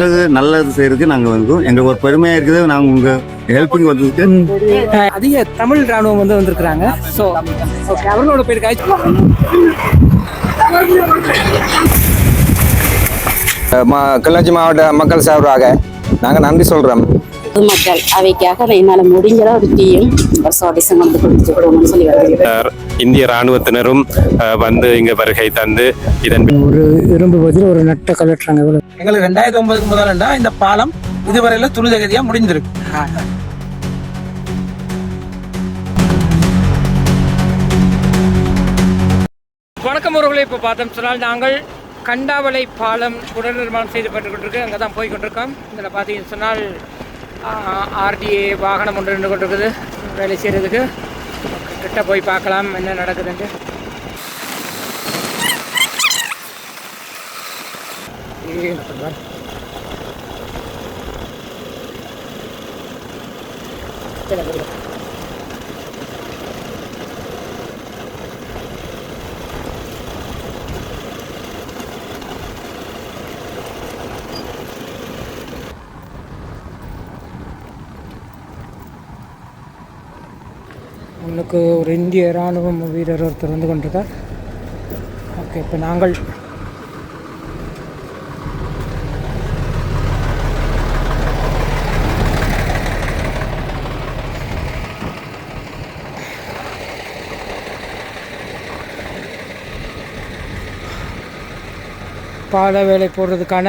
மக்களுக்கு நல்லது செய்யறதுக்கு நாங்கள் வந்தோம் எங்களுக்கு ஒரு பெருமையாக இருக்குது. நாங்கள் உங்கள் ஹெல்ப்பிங் வந்ததுக்கு அதிக தமிழ் ராணுவம் வந்து வந்திருக்கிறாங்க. ஸோ ஓகே அவர்களோட பேர் காய்ச்சி மா- கிளிநொச்சி மாவட்ட மக்கள் சார்பாக நாங்கள் நன்றி சொல்கிறோம் பொதுமக்கள் அவைக்காக என்னால் முடிஞ்ச ஒரு டீயும் பஸ் ஆடிஷன் வந்து கொடுத்துட்டு கொடுக்கணும்னு சொல்லி வருகிறேன் இந்திய ராணுவத்தினரும் வந்து இங்க வருகை தந்து இதன் ஒரு இரும்பு பதில் ஒரு நட்டை இவ்வளோ எங்களுக்கு ரெண்டாயிரத்தி ஒன்பதுக்கு முதலண்டா இந்த பாலம் இதுவரையில துரிதகதியா முடிஞ்சிருக்கு வணக்கம் அவர்களை இப்போ பார்த்தோம் சொன்னால் நாங்கள் கண்டாவளை பாலம் புனர் நிர்மாணம் செய்து கொண்டிருக்கு அங்கே தான் போய் கொண்டிருக்கோம். இதில் பார்த்தீங்கன்னு சொன்னால் ஆர்டிஏ வாகனம் ஒன்று நின்று கொண்டிருக்குது. வேலை செய்கிறதுக்கு கிட்ட போய் பார்க்கலாம் என்ன நடக்குதுன்ட்டு. ஏய், நம்மளுக்கு ஒரு இந்திய இராணுவ வீரர் ஒருத்தர் வந்து கொண்டிருக்கார். ஓகே இப்போ நாங்கள் பாலை வேலை போடுறதுக்கான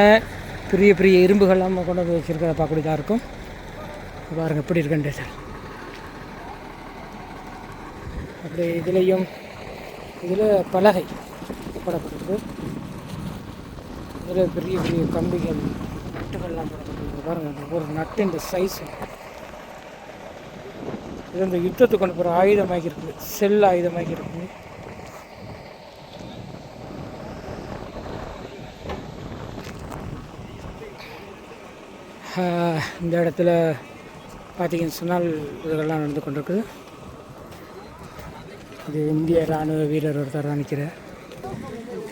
பெரிய பெரிய இரும்புகள்லாம் கொண்டு வந்து வச்சுருக்கிறத பார்க்கக்கூடியதாக இருக்கும். பாருங்கள் எப்படி இருக்குன்ட்டு சார். அப்படி இதுலேயும் இதில் பலகை போடப்பட்டிருக்கு இதில் பெரிய பெரிய கம்பிகள் நட்டுகள்லாம் போடப்பட்டிருக்கு பாருங்கள் ஒரு நட்டு இந்த சைஸ் இது இந்த யுத்தத்துக்கு கொண்டு போகிற ஆயுதமாக இருக்குது செல் ஆயுதமாகி இருக்குது இந்த இடத்துல பார்த்தீங்கன்னு சொன்னால் இதுகள்லாம் நடந்து கொண்டிருக்குது. இது இந்திய இராணுவ வீரர் ஒருத்தர் தான் நிற்கிறார்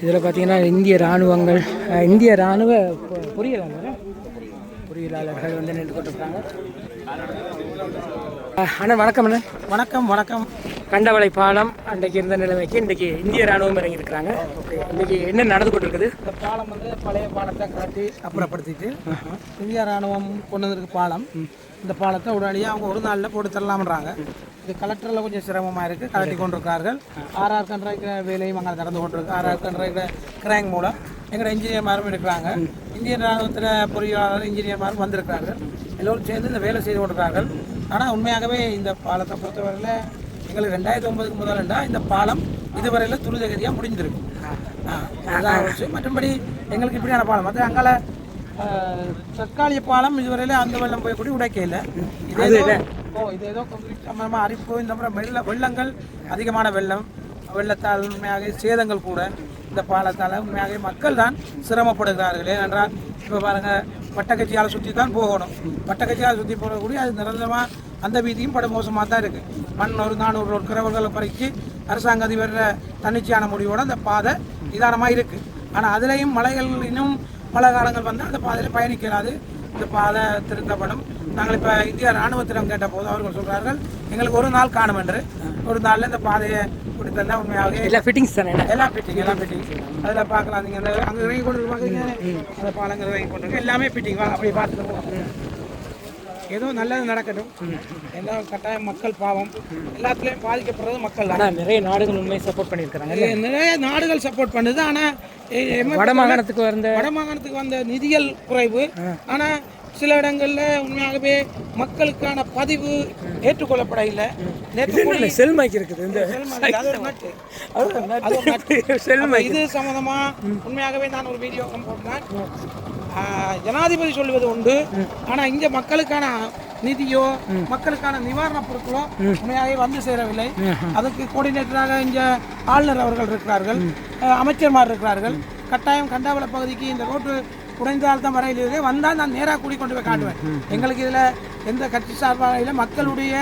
இதில் பார்த்தீங்கன்னா இந்திய இராணுவங்கள் இந்திய இராணுவ பொ- பொறியியலாளர் பொறியியலாளர்கள் வந்து நின்று கொண்டிருக்காங்க அண்ணன் வணக்கம் அண்ணன் வணக்கம் வணக்கம். கண்டவளை பாலம் அன்றைக்கு இருந்த நிலைமைக்கு இன்றைக்கு இந்திய இராணுவம் இறங்கியிருக்கிறாங்க. இன்றைக்கி என்ன நடந்து கொண்டிருக்குது? இந்த பாலம் வந்து பழைய பாலத்தை கட்டி அப்புறப்படுத்திட்டு இந்திய ராணுவம் கொண்டு வந்திருக்கு பாலம். இந்த பாலத்தை உடனடியாக அவங்க ஒரு நாளில் போட்டு தரலாம்ன்றாங்க இது கலெக்டரில் கொஞ்சம் சிரமமாக இருக்குது கலட்டி கொண்டிருக்கார்கள். ஆர்ஆர் கண்ட்ராக்ட வேலையும் அங்கே நடந்து கொண்டிருக்கு. ஆர்ஆர் கண்ட்ராக்ட கிராங் மூலம் எங்களோட இன்ஜினியர்மாரும் இருக்கிறாங்க. இந்திய ராணுவத்தில் பொறியாளர் இன்ஜினியர்மாரும் வந்திருக்கிறார்கள். எல்லோரும் சேர்ந்து இந்த வேலை செய்து கொண்டிருக்கார்கள் ஆனால் உண்மையாகவே இந்த பாலத்தை பொறுத்தவரையில் எங்களுக்கு ரெண்டாயிரத்தி ஒன்பதுக்கு முதலண்டா இந்த பாலம் இதுவரையில் துரிதகதியாக முடிஞ்சிருக்கு. மற்றபடி எங்களுக்கு இப்படியான பாலம். மற்ற அங்கால தற்காலிக பாலம் இதுவரையில அந்த வெள்ளம் போய் கூட உடைக்க இல்லை இது ஏதோ ஓ இது ஏதோ கொஞ்சம் அரிப்பு இந்த மாதிரி வெள்ள வெள்ளங்கள் அதிகமான வெள்ளம். வெள்ளத்தால் உண்மையாக சேதங்கள் கூட இந்த பாலத்தால் உண்மையாக மக்கள் தான் சிரமப்படுகிறார்கள். ஏனென்றால் இப்போ பாருங்கள் வட்டக்கச்சியால் சுற்றி தான் போகணும். வட்டக்கச்சியால் சுற்றி போகக்கூடிய அது நிரந்தரமாக அந்த வீதியும் படு மோசமாக தான் இருக்குது மண் ஒரு நானூறு ஒரு கிரவர்களை பறித்து அரசாங்க அதிபர் தன்னிச்சையான முடிவோடு அந்த பாதை நிதானமாக இருக்குது ஆனால் அதுலேயும் மலைகள் இன்னும் மழை காலங்கள் வந்தால் அந்த பாதையில் பயணிக்கிறாது இந்த பாதை திருத்தப்படும். நாங்கள் இப்போ இந்திய ராணுவத்திடம் கேட்ட போது அவர்கள் சொல்கிறார்கள் எங்களுக்கு ஒரு நாள் காணும் என்று. ஒரு நாளில் இந்த பாதையை கொடுத்தா உண்மையாகவே எல்லாம் ஃபிட்டிங்ஸ் தானே? எல்லாம் ஃபிட்டிங் எல்லாம் ஃபிட்டிங் அதில் பார்க்கலாம் நீங்கள் அந்த அங்கே இறங்கி கொண்டு பார்க்குறீங்க அந்த பாலங்கள் இறங்கி கொண்டு. எல்லாமே ஃபிட்டிங் வாங்க அப்படியே பார்த்துட்டு போவோம். ஏதோ நல்லது நடக்கட்டும். எல்லா கட்டாயம் மக்கள் பாவம். எல்லாத்துலேயும் பாதிக்கப்படுறது மக்கள் தான். நிறைய நாடுகள் உண்மையை சப்போர்ட் பண்ணியிருக்கிறாங்க நிறைய நாடுகள் சப்போர்ட் பண்ணுது. ஆனால் வட மாகாணத்துக்கு வந்த வடமாகாணத்துக்கு வந்த நிதிகள் குறைவு. ஆனால் சில இடங்கள்ல உண்மையாகவே மக்களுக்கான பதிவு ஏற்றுக்கொள்ளப்பட இல்லை நேற்று செல்மாக்கி இருக்குது இந்த. செல்மை அப்ப இது சம்பந்தமா உண்மையாகவே நான் ஒரு வீடியோ போட்டேன் ஜனாதிபதி சொல்லுவது உண்டு. ஆனா இங்க மக்களுக்கான நிதியோ மக்களுக்கான நிவாரணப் பொருட்களோ உண்மையாகவே வந்து சேரவில்லை. அதுக்கு கோஆர்டினேட்டராக இங்க ஆளுநர் அவர்கள் இருக்கிறார்கள். அமைச்சர்மார் இருக்கிறார்கள். கட்டாயம் கண்டாவள பகுதிக்கு இந்த ரோட்டு உடைந்தால் தான் வரையில் இருக்கு வந்தால் நான் நேராக கூடி கொண்டு போய் காட்டுவேன். எங்களுக்கு இதுல எந்த கட்சி சார்பாக இல்லை மக்களுடைய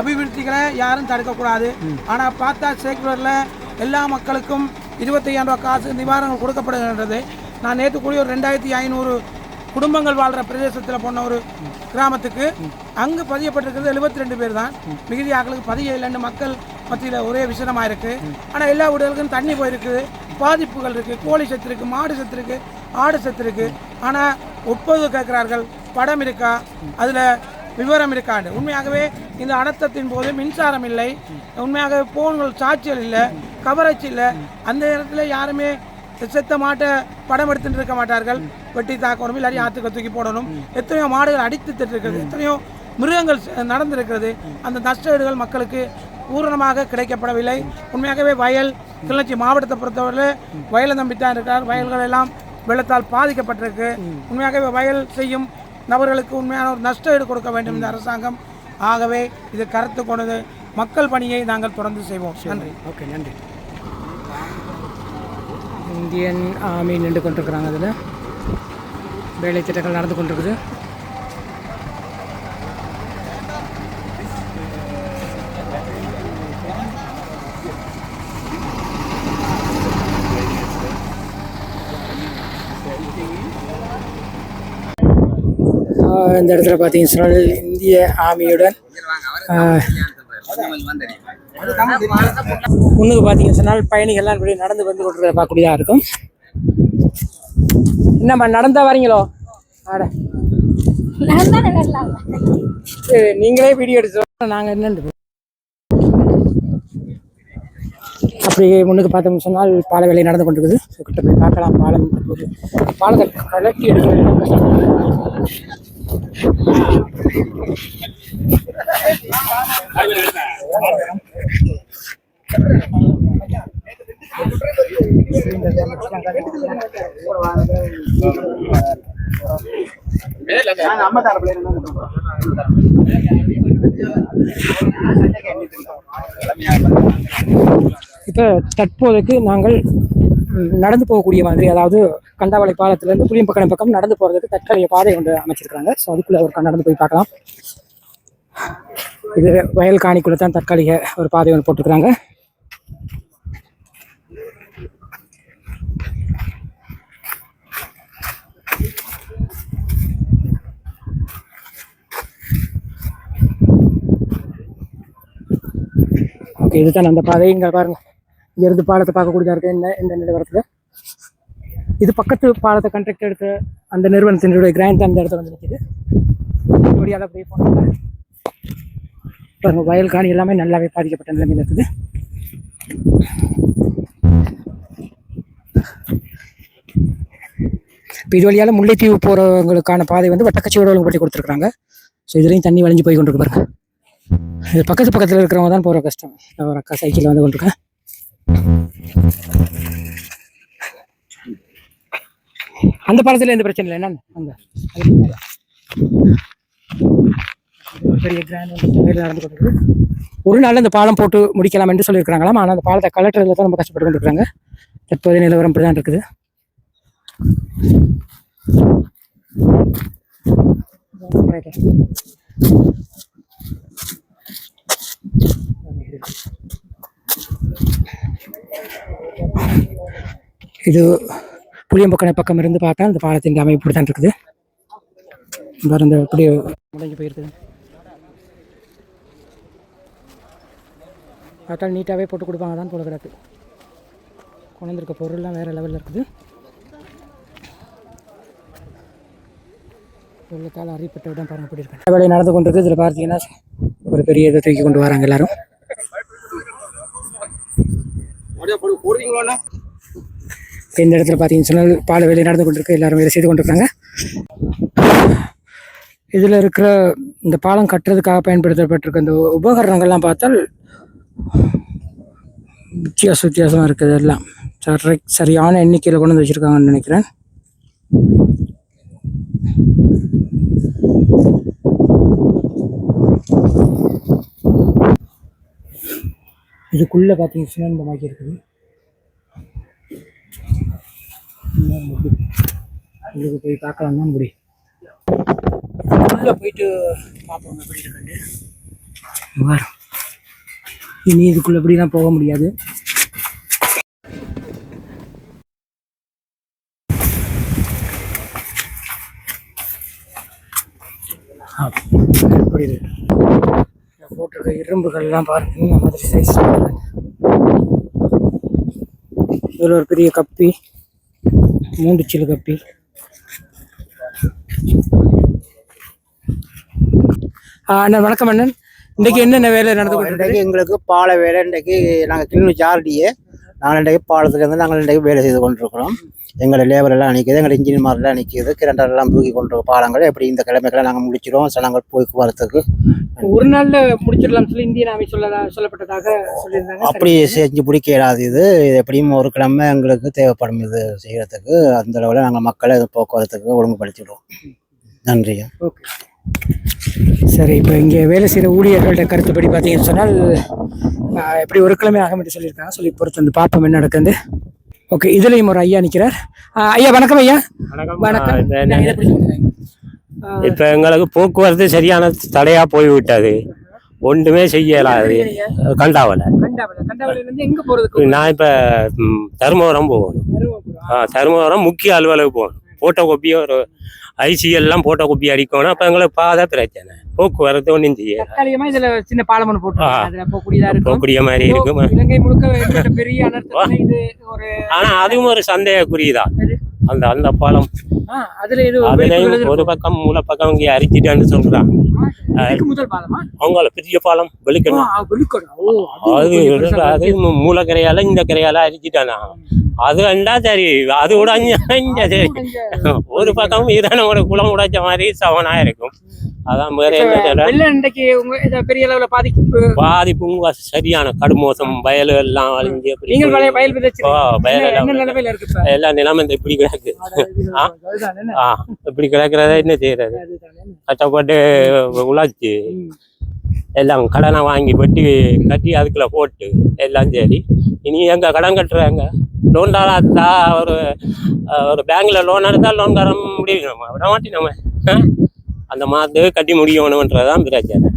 அபிவிருத்திகளை யாரும் தடுக்கக்கூடாது. ஆனா பார்த்தா சேக்குலரில் எல்லா மக்களுக்கும் இருபத்தையாயிரம் ரூபாய் காசு நிவாரணம் கொடுக்கப்படுகின்றது. நான் நேற்று கூடிய ஒரு ரெண்டாயிரத்தி ஐநூறு குடும்பங்கள் வாழ்கிற பிரதேசத்தில் போன ஒரு கிராமத்துக்கு அங்கு பதியப்பட்டிருக்கிறது எழுபத்தி ரெண்டு பேர் தான். மிகுதி ஆக்களுக்கு பதிய இல்லைன்னு மக்கள் மத்தியில் ஒரே விஷயமா இருக்கு. ஆனால் எல்லா வீடுகளுக்கும் தண்ணி போயிருக்குது பாதிப்புகள் இருக்குது கோழி செத்து இருக்கு. மாடு செத்து இருக்கு. ஆடு செத்து ஆனால் ஒப்பது கேட்குறார்கள் படம் இருக்கா? அதில் விவரம் இருக்காண்டு. உண்மையாகவே இந்த அனர்த்தத்தின் போது மின்சாரம் இல்லை. உண்மையாகவே போன்கள் சாட்சியல் இல்லை. கவரேஜ் இல்லை. அந்த நேரத்தில் யாருமே செத்த மாட்டை படம் எடுத்துட்டு இருக்க மாட்டார்கள். வெட்டி தாக்கணும் இல்லாட்டி ஆற்றுக்கு தூக்கி போடணும். எத்தனையோ மாடுகள் அடித்து இருக்கிறது எத்தனையோ மிருகங்கள் நடந்திருக்கிறது. அந்த நஷ்டஈடுகள் மக்களுக்கு பூரணமாக கிடைக்கப்படவில்லை. உண்மையாகவே வயல் கிளர்ச்சி மாவட்டத்தை பொறுத்தவரை வயலை நம்பித்தான் இருக்கிறார் வயல்கள் எல்லாம் வெள்ளத்தால் பாதிக்கப்பட்டிருக்கு. உண்மையாகவே வயல் செய்யும் நபர்களுக்கு உண்மையான ஒரு நஷ்ட ஈடு கொடுக்க வேண்டும் இந்த அரசாங்கம். ஆகவே இது கருத்து கொண்டது. மக்கள் பணியை நாங்கள் தொடர்ந்து செய்வோம். நன்றி. ஓகே நன்றி. இந்தியன் ஆர்மி நின்று கொண்டிருக்கிறாங்க அதில் வேலை திட்டங்கள் நடந்து கொண்டிருக்குது. இந்த இடத்துல பார்த்தீங்கன்னு சொன்னால் இந்திய ஆர்மியுடன் முன்னுக்கு பார்த்தீங்கன்னு சொன்னால் பயணிகள்லாம் இப்படி நடந்து வந்து கொண்டு பார்க்கக்கூடியதாக இருக்கும். என்னம்மா நடந்தா வரீங்களோ? ஆட சரி, நீங்களே வீடியோ எடுத்து நாங்கள் என்னண்டு அப்படியே முன்னுக்கு பார்த்தோம்னு சொன்னால் பால வேலை நடந்து கொண்டிருக்குது. கிட்ட போய் பார்க்கலாம் பாலம் பாலத்தை கலட்டி எடுக்க இப்போ தற்போதைக்கு நாங்கள் நடந்து போகக்கூடிய மாதிரி அதாவது கண்டாவளை பாலத்திலேருந்து புளியம்பக்கம் பக்கம் நடந்து போகிறதுக்கு தற்காலிக பாதை ஒன்று அமைச்சிருக்காங்க ஸோ அதுக்குள்ளே ஒரு நடந்து போய் பார்க்கலாம். இது வயல் காணிக்குள்ளே தான் தற்காலிக ஒரு பாதை ஒன்று போட்டிருக்கிறாங்க. ஓகே இதுதான் அந்த பாதை. இங்கே பாருங்க. இங்கிருந்து பாலத்தை பார்க்கக்கூடியதாக இருக்குது இந்த இந்த நிலவரத்தில்? இது பக்கத்து பாலத்தை கண்ட்ராக்ட் எடுத்த அந்த நிறுவனத்தினுடைய கிராண்ட் அந்த இடத்துல வந்து நிற்கிது இப்படியால் அப்படியே போனாங்க பாருங்கள் வயல் காணி எல்லாமே நல்லாவே பாதிக்கப்பட்ட நிலைமையில் இருக்குது. இப்போ இது வழியால் முல்லைத்தீவு போகிறவங்களுக்கான பாதை வந்து வட்டக்கச்சியோட பட்டி கொடுத்துருக்காங்க ஸோ இதுலேயும் தண்ணி வளைஞ்சு போய் கொண்டிருக்கு பாருங்க. இது பக்கத்து பக்கத்தில் இருக்கிறவங்க தான் போகிற கஷ்டம். நான் ஒரு அக்கா சைக்கிளில் வந்து கொண்டிருக்கேன். அந்த பாலத்தில் எந்த பிரச்சனை இல்லை. என்னன்னு அந்த பெரிய கிராண்ட் நடந்து கொண்டிருக்கு. ஒரு நாள் அந்த பாலம் போட்டு முடிக்கலாம் என்று சொல்லியிருக்கிறாங்களாம். ஆனால் அந்த பாலத்தை கலெக்டரில் தான் ரொம்ப கஷ்டப்பட்டு கொண்டிருக்காங்க தற்போதைய நிலவரம் இப்படி தான் இருக்குது. இது புளியம்பக்கனை பக்கம் இருந்து பார்த்தா இந்த பாலத்தின் அமைப்பு இப்படி தான் இருக்குது. பாரு இந்த இப்படி முடங்கி போயிருக்குது பார்த்தா நீட்டாகவே போட்டு கொடுப்பாங்க தான் போல கிடக்கு. கொண்டு பொருள்லாம் வேறு லெவலில் இருக்குது. பொருளுக்கால் அறிப்பட்ட இடம் பாருங்க இப்படி இருக்கு வேலை நடந்து கொண்டிருக்கு. இதில் பார்த்தீங்கன்னா ஒரு பெரிய இதை தூக்கி கொண்டு வராங்க எல்லாரும். இந்த இடத்துல பார்த்தீங்கன்னு சொன்னால் பால வேலை நடந்து கொண்டிருக்கு. எல்லாரும் வேலை செய்து கொண்டிருக்காங்க இதில் இருக்கிற இந்த பாலம் கட்டுறதுக்காக பயன்படுத்தப்பட்டிருக்க இந்த உபகரணங்கள்லாம் பார்த்தால் வித்தியாச வித்தியாசமாக இருக்குது எல்லாம் சரி சரியான எண்ணிக்கையில் கொண்டு வந்து வச்சுருக்காங்கன்னு நினைக்கிறேன். இதுக்குள்ளே பார்த்தீங்கன்னா இந்த மாதிரி இருக்குது. இதுக்கு போய் பார்க்கலாம் தான் முடி. உள்ளே போயிட்டு பார்ப்போம் எப்படி இருக்குன்னு. வரும் இனி இதுக்குள்ளே எப்படிலாம் போக முடியாது. அப்படி இருக்கு? போட்டிருக்க இரும்புகள்லாம் பாருங்க இந்த மாதிரி சைஸ் இதில் ஒரு பெரிய கப்பி. மூன்று சில்லு கப்பி. அண்ணன் வணக்கம் அண்ணன். இன்னைக்கு என்னென்ன வேலை நடந்து இன்றைக்கு எங்களுக்கு பாலை வேலை இன்றைக்கு நாங்கள் கிளிநொச்சி ஜார்டியே நாங்கள் இன்றைக்கு பாலத்துக்கு வந்து நாங்கள் இன்றைக்கு வேலை செய்து கொண்டிருக்கிறோம். எங்களை லேபர் எல்லாம் நிற்கிது எங்களை இன்ஜினியர்மாரெல்லாம் நிற்கிது கிரண்டர் எல்லாம் தூக்கி கொண்டிருக்க பாலங்கள். எப்படி இந்த கிழமைக்கெல்லாம் நாங்கள் முடிச்சிடும் சனங்கள் போக்குவரத்துக்கு ஒரு நாள்ல முடிச்சிடலாம் சொல்லி இந்திய நாமை சொல்ல சொல்லப்பட்டதாக சொல்லியிருந்தாங்க. அப்படி செஞ்சு பிடிக்க இயலாது இது. இது எப்படியும் ஒரு கிழமை எங்களுக்கு தேவைப்படும் இது செய்கிறதுக்கு அந்த அளவில் நாங்கள் மக்களை போக்குவரத்துக்கு ஒழுங்குபடுத்திவிடுவோம் நன்றி ஓகே. சரி இப்போ இங்கே வேலை செய்கிற ஊழியர்கள்ட்ட கருத்துப்படி பார்த்தீங்கன்னு சொன்னால் எப்படி ஒரு கிழமை ஆகும் என்று சொல்லியிருக்காங்க. சொல்லி பொறுத்து வந்து பார்ப்போம் என்ன நடக்குது. ஓகே இதுலேயும் ஒரு ஐயா நிற்கிறார் ஐயா வணக்கம் ஐயா. வணக்கம். இப்ப எங்களுக்கு போக்குவரத்து சரியான தடையா போய்விட்டது. ஒன்றுமே செய்யலாது கண்டாவல. நான் இப்ப தருமபுரம் போகணும். ஆ, தருமபுரம் முக்கிய அலுவலகம் போகணும். போட்டோ காப்பி ஒரு ஐசி எல்லாம் போட்டோ காப்பி அடிக்கணும். அப்ப எங்களுக்கு பாதை பிரச்சனை. போக்குவரத்து ஒன்றும் செய்ய தற்காலிகமாக இதில் சின்ன பாலம் ஒன்று போட்டு ஆ. அதில் போகக்கூடியதாக இருக்கும். போகக்கூடிய மாதிரி இருக்கும். இலங்கை முழுக்க ஏற்பட்ட பெரிய அனர்த்தத்துல இது ஒரு ஆனா அதுவும் ஒரு சந்தேகக்குறிதான்? அந்த அந்த பாலம் அதுல அதுலயும் ஒரு பக்கம் மூல பக்கம் இங்கே அரிச்சிட்டான்னு பாலமா? அவங்கள பெரிய பாலம் வெளிக்கணும். அது அது கொஞ்சம் பெருசா அது இருக்கு. மூ- மூலக்கரையால இந்த கரையால அரிச்சிட்டானா? அது கண்டா சரி அது கூட இங்க சரி. ஒரு பக்கம் இதான ஒரு குளம் உடைச்ச மாதிரி சவனா இருக்கும். அதான் வேற உங்க இத பெரிய அளவுல பாதிப்பு பாதிப்பு உங்க சரியான கடுமோசம் வயல் எல்லாம் அழிஞ்சு நீங்கள் வயல் நிலைமையில இருக்கு நிலைமை இப்படி கிடக்கு. இப்படி கிடக்குறத என்ன செய்யறது? கஷ்டப்பட்டு உழைச்சு எல்லாம் கடனை வாங்கி வட்டி கட்டி அதுக்குள்ள போட்டு எல்லாம் சரி. இனி எங்க கடன் கட்டுறாங்க? லோன் தரா ஒரு ஒரு பேங்க்ல லோன் எடுத்தா லோன் தர முடியும் நம்ம? விட மாட்டோம் நம்ம? அந்த மாதத்துக்கு கட்டி முடியணுன்றதுதான் பிரச்சனை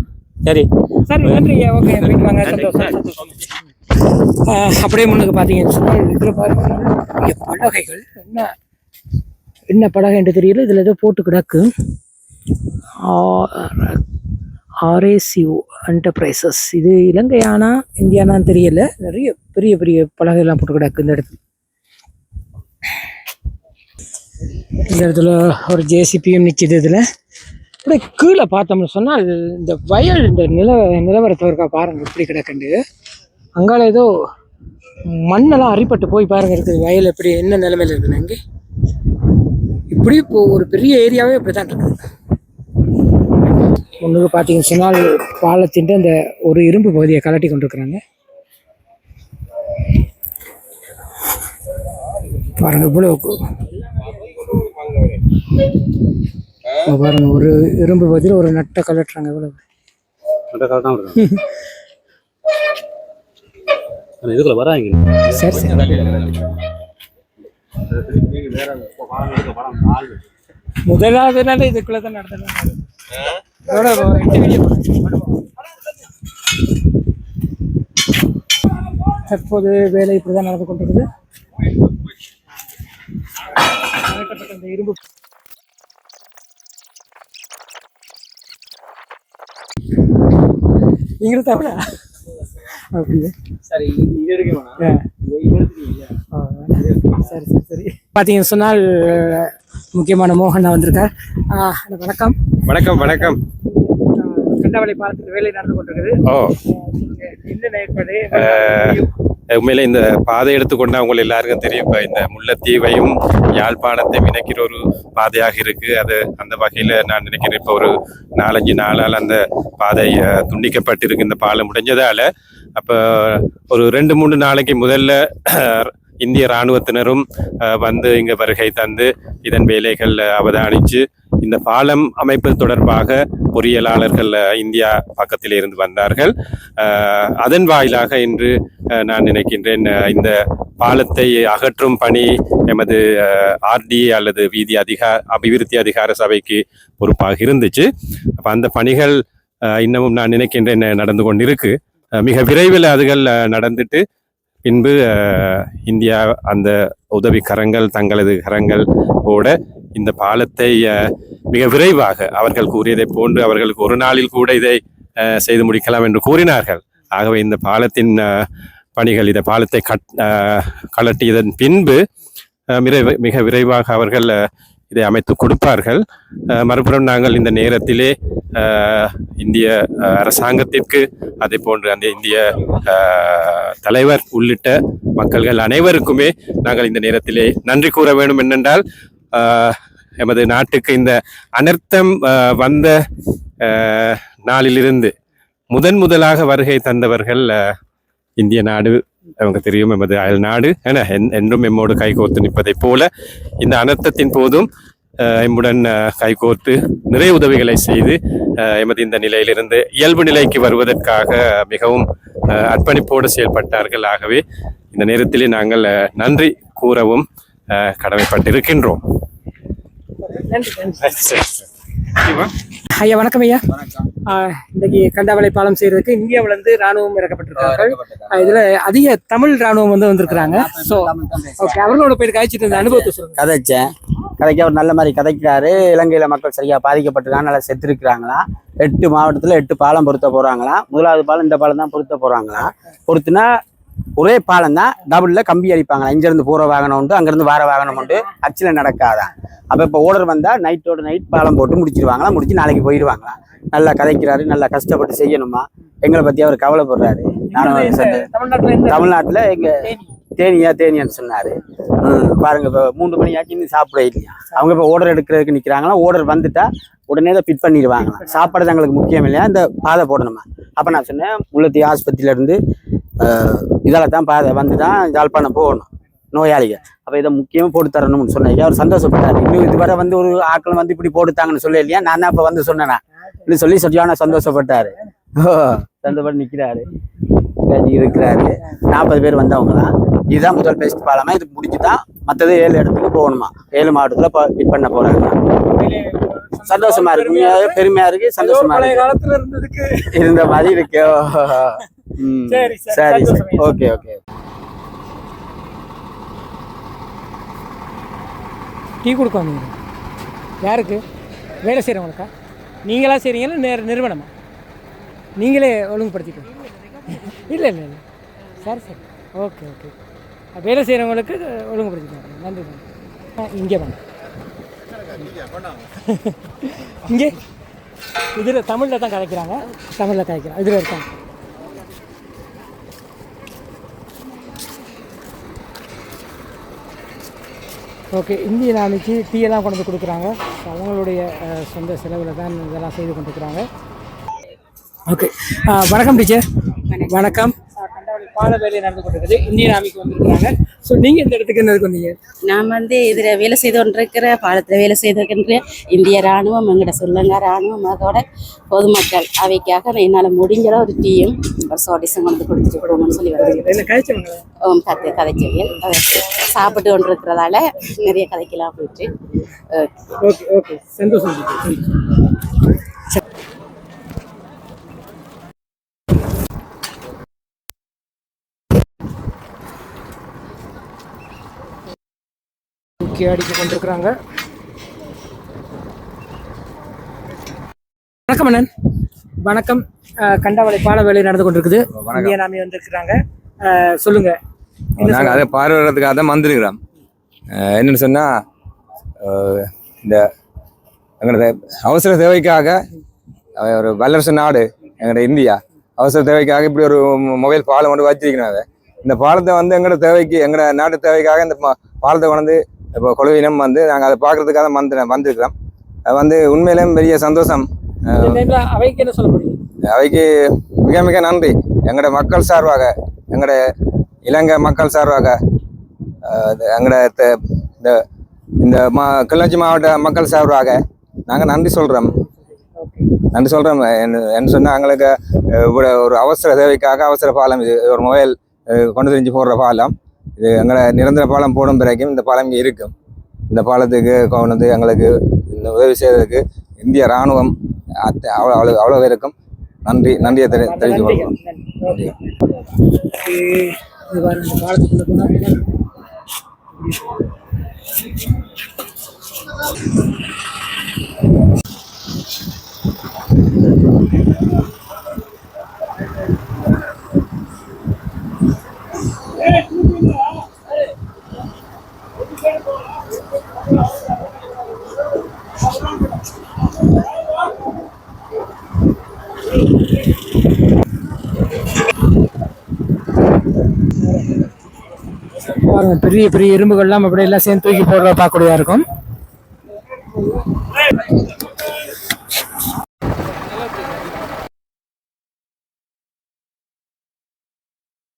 சரி. சரி நன்றி. ஓகே அப்படியே முன்னுக்கு பார்த்தீங்கன்னு சொன்னால் இதில் பாருங்க. பெரிய பலகைகள். என்ன என்ன பலகை என்று தெரியல. இதில் ஏதோ போட்டு கிடக்கு. ஆர்ஏசிஓ என்டர்பிரைசஸ் இது இலங்கையானா இந்தியானான்னு தெரியல. நிறைய பெரிய பெரிய பலகைலாம் போட்டு கிடக்கு இந்த இடத்துல. இந்த இடத்துல ஒரு ஜேசிபியும் நிற்கிது இதில். அப்படியே கீழே பார்த்தோம்னு சொன்னால் இந்த வயல் இந்த நில நிலவரத்தை இருக்கா பாருங்க எப்படி கிடக்குண்டு. அங்கால ஏதோ மண்ணெல்லாம் அரிப்பட்டு போய் பாருங்க இருக்குது வயல் எப்படி என்ன நிலைமையில் இருக்குது அங்கே இப்படி இப்போ ஒரு பெரிய ஏரியாவே இப்படி தான் இருக்குது. ஒன்றுக்கு பார்த்தீங்கன்னு சொன்னால் பாலத்தின் அந்த ஒரு இரும்பு பகுதியை கலட்டி கொண்டிருக்கிறாங்க. பாருங்க இவ்வளோ பாருங்க ஒரு இரும்பு பகுதியில் ஒரு நட்டை கலட்டுறாங்க இவ்வளவு. இதுக்குள்ள வராங்க சரி சரி. முதலாவது நாள் இதுக்குள்ள தான் வீடியோ தற்போது வேலை இப்படிதான் நடந்து கொண்டிருக்குது. இரும்பு நீங்களும் தவிர அப்படியே. சரி சரி சரி சரி. பார்த்தீங்கன்னு சொன்னால் முக்கியமான மோகன் வந்திருக்கார். வணக்கம். வணக்கம் வணக்கம். கண்டவளை பாலத்தில் வேலை நடந்து கொண்டிருக்குது. என்னென்ன ஏற்பாடு உண்மையில இந்த பாதை எடுத்துக்கொண்டு அவங்க எல்லாருக்கும் தெரியும் இப்போ இந்த முல்லைத்தீவையும் யாழ்ப்பாணத்தையும் இணைக்கிற ஒரு பாதையாக இருக்கு. அது அந்த வகையில் நான் நினைக்கிறேன் இப்போ ஒரு நாலஞ்சு நாளால் அந்த பாதை துண்டிக்கப்பட்டிருக்கு. இந்த பாலம் முடிஞ்சதால அப்போ ஒரு ரெண்டு மூணு நாளைக்கு முதல்ல இந்திய இராணுவத்தினரும் வந்து இங்கே வருகை தந்து இதன் வேலைகள் அவதானித்து இந்த பாலம் அமைப்பு தொடர்பாக பொறியியலாளர்கள் இந்தியா பக்கத்தில் இருந்து வந்தார்கள். அதன் வாயிலாக இன்று நான் நினைக்கின்றேன் இந்த பாலத்தை அகற்றும் பணி எமது ஆர்டிஏ அல்லது வீதி அதிகார அபிவிருத்தி அதிகார சபைக்கு பொறுப்பாக இருந்துச்சு. அப்போ அந்த பணிகள் இன்னமும் நான் நினைக்கின்றேன் நடந்து கொண்டிருக்கு. மிக விரைவில் அதுகள் நடந்துட்டு பின்பு இந்தியா அந்த உதவி கரங்கள் தங்களது கரங்கள் ஓட இந்த பாலத்தை மிக விரைவாக அவர்கள் கூறியதை போன்று அவர்களுக்கு ஒரு நாளில் கூட இதை செய்து முடிக்கலாம் என்று கூறினார்கள். ஆகவே இந்த பாலத்தின் பணிகள் இந்த பாலத்தை கட் கலட்டியதன் பின்பு மிக விரைவாக அவர்கள் இதை அமைத்து கொடுப்பார்கள். மறுபுறம் நாங்கள் இந்த நேரத்திலே இந்திய அரசாங்கத்திற்கு அதே போன்று அந்த இந்திய தலைவர் உள்ளிட்ட மக்கள்கள் அனைவருக்குமே நாங்கள் இந்த நேரத்திலே நன்றி கூற வேண்டும் என்னென்றால் எமது நாட்டுக்கு இந்த அனர்த்தம் வந்த நாளிலிருந்து முதன் முதலாக வருகை தந்தவர்கள் இந்திய நாடு. நமக்கு தெரியும் எமது அயல் நாடு என என்- என்றும் எம்மோடு கைகோர்த்து நிற்பதைப் போல இந்த அனர்த்தத்தின் போதும் எம்முடன் கைகோர்த்து நிறைய உதவிகளை செய்து எமது இந்த நிலையிலிருந்து இயல்பு நிலைக்கு வருவதற்காக மிகவும் அர்ப்பணிப்போடு செயல்பட்டார்கள். ஆகவே இந்த நேரத்திலே நாங்கள் நன்றி கூறவும் கடமைப்பட்டிருக்கின்றோம். ஐயா வணக்கம் ஐயா. இன்னைக்கு கண்டாவளை பாலம் செய்யறதுக்கு இந்தியாவுல இருந்து ராணுவம் இறக்கப்பட்டிருக்கார்கள் ஆஹ் இதுல அதிக தமிழ் ராணுவம் வந்து வந்திருக்கிறாங்க. ஸோ ஓகே அவர்களோட போய் காய்ச்சிட்டு இருந்த அனுபவத்தை சொல்லுங்க. கதைச்சேன். கதைக்க அவர் நல்ல மாதிரி கதைக்கிறாரு. இலங்கையில மக்கள் சரியா பாதிக்கப்பட்டிருக்காங்க. நல்லா செத்துருக்குறாங்களாம் எட்டு மாவட்டத்துல எட்டு பாலம் பொருத்த போறாங்களாம் முதலாவது பாலம் இந்த பாலம் தான் பொருத்த போறாங்களாம் பொருத்துனா ஒரே பாலம் தான் டபுள்ல கம்பி அடிப்பாங்களா இங்க இருந்து போற வாகனம் உண்டு அங்கிருந்து வார வாகனம் உண்டு. அச்சில நடக்காதான் அப்ப இப்ப ஓர்டர் வந்தா நைட்டோட நைட் பாலம் போட்டு முடிச்சிருவாங்களா? முடிச்சு நாளைக்கு போயிடுவாங்களாம் நல்லா கதைக்கிறாரு நல்லா கஷ்டப்பட்டு செய்யணுமா? எங்களை பத்தி அவர் கவலைப்படுறாரு. நானும். தமிழ்நாட்டுல தமிழ்நாட்டுல எங்க தேனியா தேனியான்னு சொன்னாரு. பாருங்க இப்போ மூன்று மணி ஆக்கி இன்னும் சாப்பிட இல்லையா அவங்க இப்போ ஆர்டர் எடுக்கிறதுக்கு நிற்கிறாங்களா ஆர்டர் வந்துட்டா உடனே தான் ஃபிட் பண்ணிடுவாங்களாம் சாப்பாடு தங்களுக்கு முக்கியம் இல்லையா? இந்த பாதை போடணுமா? அப்போ நான் சொன்னேன் முள்ளத்தி ஆஸ்பத்திரியில இருந்து அஹ், இதால தான் பாதை. வந்து தான் யாழ்ப்பாணம் போகணும் நோயாளிகள். அப்போ இதை முக்கியமாக போட்டு தரணும்னு சொன்னேன் அவர் சந்தோஷப்பட்டாரு. இன்னும் இதுவரை வந்து ஒரு ஆட்கள் வந்து இப்படி போட்டுத்தாங்கன்னு சொல்ல இல்லையா? நான் தான் இப்போ வந்து சொன்னேன். இது சொல்லி சரியான சந்தோஷப்பட்டாரு. சந்தோஷப்பட்டு நிற்கிறாரு இருக்கிறாரு. நாற்பது பேர் வந்தவங்களாம் இதுதான் முதல் பெஸ்ட் பாலமா. இது முடிச்சு தான் மற்றது ஏழு இடத்துக்கு போகணுமா? ஏழு மாவட்டத்தில் ஃபிட் பண்ண போறாங்க. சந்தோஷமா இருக்கு. உண்மையாவே பெருமையா இருக்கு சந்தோஷமா இருக்கு. காலத்துல இருந்ததுக்கு. இருந்த மாதிரி இருக்கு. சரி, சரி. Okay okay. டீ கொடுக்க வந்தீங்க. யாருக்கு? வேலை செய்கிறவங்களுக்கா நீங்களா செய்கிறீங்களா நேர நிறுவனமா? நீங்களே ஒழுங்குபடுத்திட்டு இல்லை இல்லை இல்லை. சரி சரி. Okay okay. வேலை செய்கிறவங்களுக்கு ஒழுங்குபடுத்திட்டு நன்றி நன்றி. இங்கே வாங்க. இங்கே இதில் தமிழில் தான் கதைக்கிறாங்க. தமிழில் கதைக்கிறாங்க. இதில் இருக்காங்க ஓகே இந்திய நாளைக்கு டீ எல்லாம் கொண்டு வந்து கொடுக்குறாங்க. அவங்களுடைய சொந்த செலவில் தான் இதெல்லாம் செய்து கொண்டிருக்கிறாங்க. ஓகே வணக்கம் டீச்சர். வணக்கம். கண்டாவளி பால வேலை நடந்து கொண்டிருக்குது. இந்தியன் ஆர்மிக்கு வந்திருக்கிறாங்க. ஸோ நீங்கள் இந்த இடத்துக்கு என்னதுக்கு வந்தீங்க? நான் வந்து இதில் வேலை செய்து கொண்டிருக்கிற பாலத்தில் வேலை செய்து இந்திய ராணுவம் எங்கட சொல்லுங்க ராணுவம் அதோட பொதுமக்கள் அவைக்காக என்னால் முடிஞ்ச ஒரு டீயும் ஒரு சோடிஸும் கொண்டு கொடுத்துட்டு கொடுவோம்னு சொல்லி கழிச்சவங்க கதை கதைச்சவியல் சாப்பிட்டு கொண்டிருக்கிறதால நிறைய கதைக்கலாம் போயிட்டு ஓகே ஓகே. சந்தோஷம். தூக்கி அடிக்க கொண்டிருக்கிறாங்க. வணக்கம் அண்ணன். வணக்கம். கண்டாவளை பால வேலை நடந்து கொண்டிருக்குது. இந்திய நாமி வந்திருக்கிறாங்க. சொல்லுங்க. நாங்கள் அதை பார்வையிடறதுக்காக தான் வந்திருக்கிறோம். என்னன்னு சொன்னால் இந்த எங்களோட அவசர தேவைக்காக ஒரு வல்லரசு நாடு எங்களோட இந்தியா. அவசர தேவைக்காக இப்படி ஒரு மொபைல் பாலம் கொண்டு வச்சிருக்கிறாங்க. இந்த பாலத்தை வந்து எங்களோட தேவைக்கு எங்களோட நாட்டு தேவைக்காக இந்த பாலத்தை கொண்டு இப்போ கொழுவினம் வந்து நாங்கள் அதை பார்க்கறதுக்காக வந்து வந்திருக்கிறோம். அது வந்து உண்மையிலேயும் பெரிய சந்தோஷம். அவைக்கு என்ன சொல்ல முடியும்? அவைக்கு மிக மிக நன்றி. எங்களோட மக்கள் சார்பாக எங்களோட இலங்கை மக்கள் சார்பாக எங்களோட இந்த இந்த மா கிளிநொச்சி மாவட்ட மக்கள் சார்பாக நாங்கள் நன்றி சொல்கிறோம் நன்றி சொல்கிறோம் என்ன சொன்னால் எங்களுக்கு இவ்வளோ ஒரு அவசர தேவைக்காக அவசர பாலம் இது ஒரு மொபைல் கொண்டு தெரிஞ்சு போடுற பாலம். இது எங்களை நிரந்தர பாலம் போடும் பிறகும் இந்த பாலம் இங்கே இருக்கும். இந்த பாலத்துக்கு வந்து எங்களுக்கு இந்த உதவி செய்வதற்கு இந்திய இராணுவம் அத்த- அவ்வளோ அவ்வளோ அவ்வளோ பேருக்கும் நன்றி நன்றியை தெரி தெரிவித்துக் கொள்கிறோம். நன்றி இது பாருங்க பெரிய பெரிய எறும்புகள்லாம் அப்படி எல்லாம் சேர்ந்து தூக்கி போடுற பார்க்கக்கூடியதா இருக்கும்.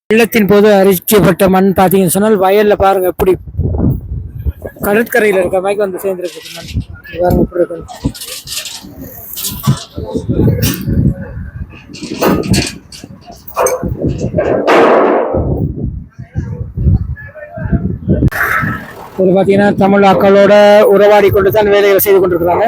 வெள்ளத்தின் போது அரிக்கப்பட்ட மண் பார்த்தீங்கன்னு சொன்னால் வயல்ல பாருங்க எப்படி கடற்கரையில் இருக்க மாதிரி வந்து சேர்ந்துருக்கு மண் எப்படி இது பார்த்தீங்கன்னா தமிழ் மக்களோட உறவாடி கொண்டு தான் வேலைகளை செய்து கொண்டிருக்கிறாங்க.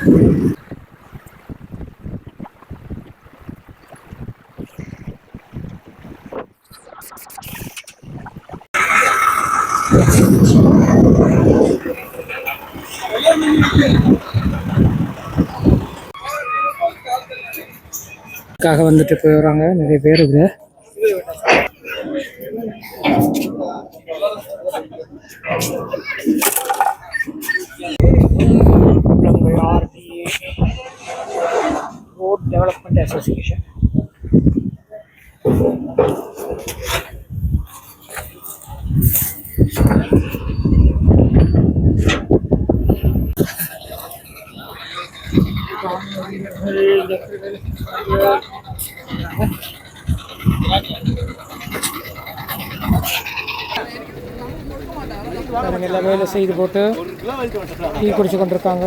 காக வந்துட்டு போயிடுறாங்க நிறைய பேர் இது அவங்க எல்லாம் வேலை செய்து போட்டு டீ குடிச்சு கொண்டிருக்காங்க.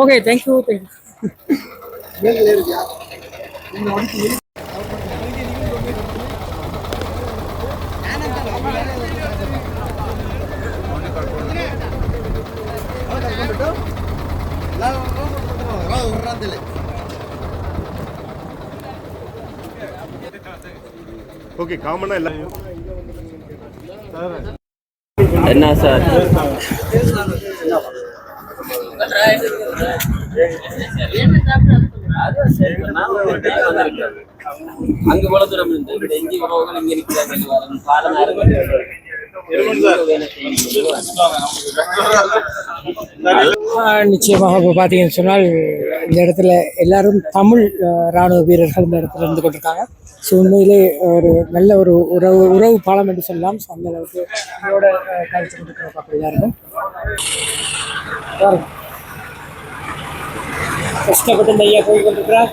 ஓகே தேங்க்யூ தேங்க்யூ ஓகே காமனா எல்லாம் என்ன சார்? அங்க போல தூரம் இருந்து உறவுகள் இங்க இருக்கிறாங்க நிச்சயமாக இப்போ பார்த்தீங்கன்னு சொன்னால் இந்த இடத்துல எல்லாரும் தமிழ் இராணுவ ராணுவ வீரர்கள் இந்த இடத்துல இருந்து கொண்டிருக்காங்க. ஸோ உண்மையிலே ஒரு நல்ல ஒரு உறவு உறவு பாலம் என்று சொல்லலாம். ஸோ அந்த அளவுக்கு இதோட கழிச்சு கொண்டிருக்கிற பார்க்கறதா இருக்கும் கஷ்டப்பட்டு இந்த ஐயா போய் கொண்டிருக்கிறார்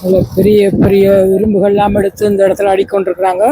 நல்ல பெரிய பெரிய இரும்புகள்லாம் எடுத்து இந்த இடத்துல அடிக்கொண்டிருக்கிறாங்க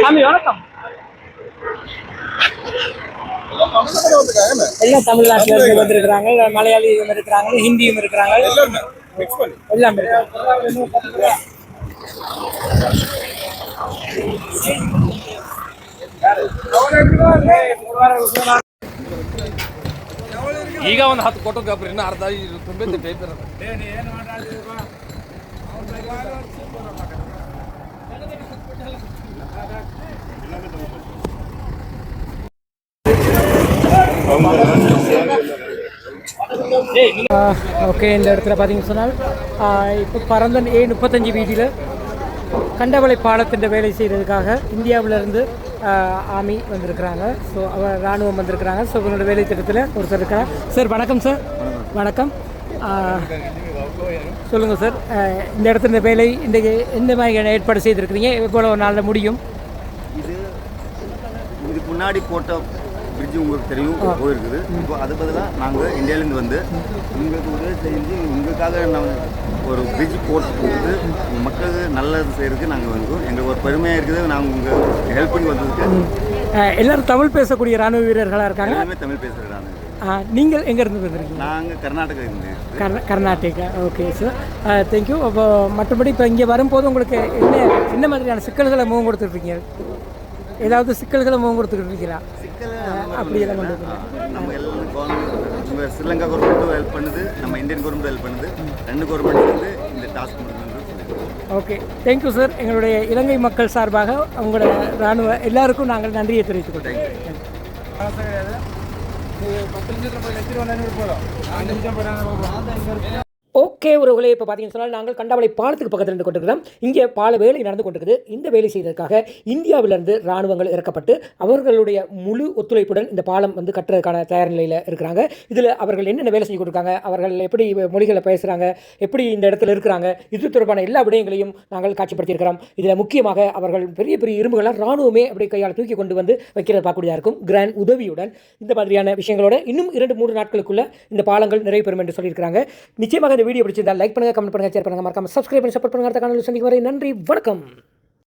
சாமி வணக்கம் எல்லாம் தமிழ்நாட்டுல இருந்து வந்திருக்கிறாங்க மலையாளியும் இருக்கிறாங்க ஹிந்தியும் இருக்கிறாங்க எல்லாம் இருக்காங்க ಈಗ ಒಂದು ಹತ್ತು ಕೊಟ್ಟು ಗಬ್ರಿ ಇನ್ನು ಅರ್ಧ ತುಂಬೈತೆ ಪೇಪರ್ ஓகே இந்த இடத்துல பார்த்தீங்கன்னு சொன்னால் இப்போ பரந்தன் ஏ முப்பத்தஞ்சு வீதியில் கண்டவளை பாலத்தின் வேலை செய்கிறதுக்காக இந்தியாவிலேருந்து ஆமி வந்திருக்கிறாங்க. ஸோ அவர் இராணுவம் வந்திருக்கிறாங்க. ஸோ இவங்களோட வேலை திட்டத்தில் ஒருத்தர் இருக்கிறார் சார் வணக்கம் சார் வணக்கம். சொல்லுங்கள் சார். இந்த இடத்துல இந்த வேலை இன்றைக்கு எந்த மாதிரியான ஏற்பாடு செய்திருக்கிறீங்க. எவ்வளோ நாளில் முடியும்? இது இதுக்கு முன்னாடி போட்ட பிரிட்ஜ் உங்களுக்கு தெரியும் போயிருக்குது. இப்போ அது பதிலாக நாங்கள் இந்தியாவிலேருந்து வந்து உங்களுக்கு உதவி செஞ்சு உங்களுக்காக நாங்கள் ஒரு பிரிட்ஜ் போட்டு மக்களுக்கு நல்லது செய்யறதுக்கு நாங்கள் வந்தோம் எங்களுக்கு ஒரு பெருமையாக இருக்குது. நாங்கள் உங்கள் ஹெல்ப்பிங் வந்ததுக்கு. ஆஹ் எல்லாரும் தமிழ் பேசக்கூடிய இராணுவ வீரர்களாக இருக்காங்க எல்லாமே தமிழ் ஆஹ் நீங்கள் எங்கேருந்து வந்திருக்கீங்க நாங்கள் கர்நாடகா இருந்து. கர்நா Karnataka. Okay sir thank you அப்போ மற்றபடி இப்போ இங்கே வரும்போது உங்களுக்கு என்ன என்ன மாதிரியான சிக்கல்களை முகம் கொடுத்துருக்கீங்க ஏதாவது சிக்கல்களை முகம் கொடுத்துக்கிட்டு இருக்கீங்களா அப்படி எல்லாம். நம்ம எல்லாம் கவர்மெண்ட் ஸ்ரீலங்கா கவர்மெண்ட்டும் ஹெல்ப் பண்ணுது நம்ம இந்தியன் கவர்மெண்ட்டும் ஹெல்ப் பண்ணுது. ரெண்டு கவர்மெண்ட் வந்து இந்த டாஸ்க் ஓகே தேங்க்யூ சார் எங்களுடைய இலங்கை மக்கள் சார்பாக உங்களோட இராணுவ எல்லாருக்கும் நாங்கள் நன்றியை தெரிவித்துக் கொள்கிறோம். പത്ത് ലക്ഷത്തിൽ ലക്ഷത്തിൽ വരാനും പോയോ ആ ലക്ഷം വരാനും ஓகே உறவுகளே இப்போ பார்த்தீங்கன்னு சொன்னால் நாங்கள் கண்டாவளை பாலத்துக்கு பக்கத்தில் இருந்து கொண்டிருக்கிறோம். இங்கே பால வேலை நடந்து கொண்டிருக்குது. இந்த வேலை செய்வதற்காக இந்தியாவிலிருந்து இராணுவங்கள் இறக்கப்பட்டு அவர்களுடைய முழு ஒத்துழைப்புடன் இந்த பாலம் வந்து கட்டுறதுக்கான தயார் நிலையில் இருக்கிறாங்க. இதில் அவர்கள் என்னென்ன வேலை செஞ்சு கொடுக்குறாங்க அவர்கள் எப்படி மொழிகளை பேசுகிறாங்க எப்படி இந்த இடத்துல இருக்கிறாங்க இது தொடர்பான எல்லா விடயங்களையும் நாங்கள் காட்சிப்படுத்தியிருக்கிறோம். இதில் முக்கியமாக அவர்கள் பெரிய பெரிய இரும்புகளாக இராணுவமே அப்படி கையால் தூக்கி கொண்டு வந்து வைக்கிறத பார்க்கக்கூடியதாக இருக்கும். கிராண்ட் உதவியுடன் இந்த மாதிரியான விஷயங்களோட இன்னும் இரண்டு மூன்று நாட்களுக்குள்ள இந்த பாலங்கள் நிறைவு பெறும் என்று சொல்லியிருக்கிறாங்க. நிச்சயமாக இந்த வீடியோ பிடிச்சிருந்தா லைக் பண்ணுங்கள் கமெண்ட் பண்ணுங்கள் ஷேர் பண்ணுங்கள் மறக்காமல் சப்ஸ்கிரைப் பண்ணி சப்போர்ட் பண்ணுங்கள் அடுத்த காலையில் சந்திக்கும் வரை நன்றி வணக்கம்.